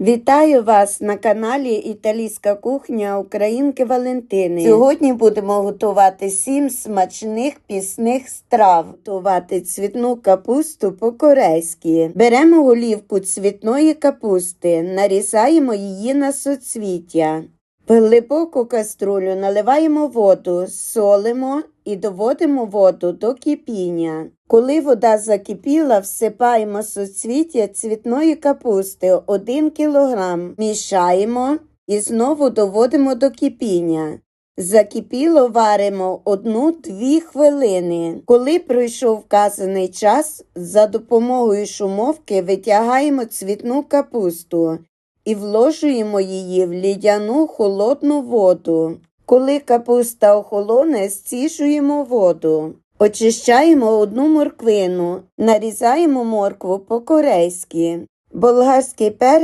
Вітаю вас на каналі Італійська кухня Українки Валентини. Сьогодні будемо готувати сім смачних пісних страв. Готувати цвітну капусту по-корейськи. Беремо голівку цвітної капусти, нарізаємо її на соцвіття. Глибоку каструлю наливаємо воду, солимо і доводимо воду до кипіння. Коли вода закипіла, всипаємо соцвіття цвітної капусти 1 кг, мішаємо і знову доводимо до кипіння. Закипіло варимо 1-2 хвилини. Коли пройшов вказаний час, за допомогою шумовки витягаємо цвітну капусту і вложуємо її в лідяну холодну воду. Коли капуста охолоне, стішуємо воду. Очищаємо одну морквину, нарізаємо моркву по-корейськи. Болгарський перець